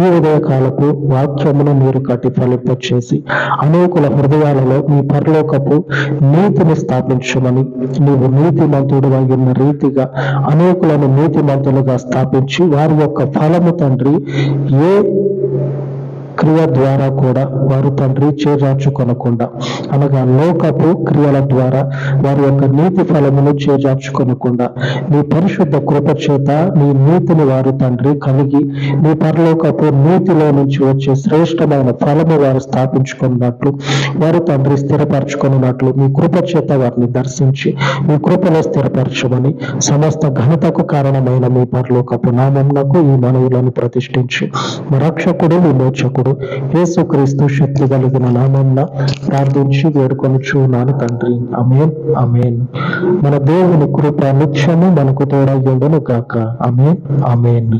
ఈ ఉదయకాలపు వాక్యమును మీరు కట్టి ఫలింపచేసి అనేకుల హృదయాలలో మీ పరలోకపు నీతిని స్థాపించమని నీవు నీతిమంతుడు ఉన్న రీతిగా అనేకులను నీతిమంతులుగా స్థాపించి వారి యొక్క ఫలము తండ్రి ఏ క్రియ ద్వారా కూడా వారు తండ్రి చేజార్చుకొనకుండా అనగా లోకపు క్రియల ద్వారా వారి యొక్క నీతి ఫలమును చేజార్చుకొనకుండా నీ పరిశుద్ధ కృప చేత నీ నీతిని వారు తండ్రి కలిగి నీ పరలోకపు నీతిలో నుంచి వచ్చే శ్రేష్టమైన ఫలము వారు స్థాపించుకున్నట్లు వారు తండ్రి స్థిరపరచుకున్నట్లు మీ కృప చేత వారిని దర్శించి మీ కృపలో స్థిరపరచమని సమస్త ఘనతకు కారణమైన మీ పరలోకపు నామమునకు ఈ మనవులను ప్రతిష్ఠించి. రక్షకుడు విమోచకుడు యేసుక్రీస్తు శక్తి కలిగిన నామంలో ప్రార్థించి వేడుకొనుచున్నాను తండ్రి. అమేన్ అమేన్ మన దేవుని కృప నిత్యము మనకు తోడయ్యుండును గాక. అమేన్ అమేన్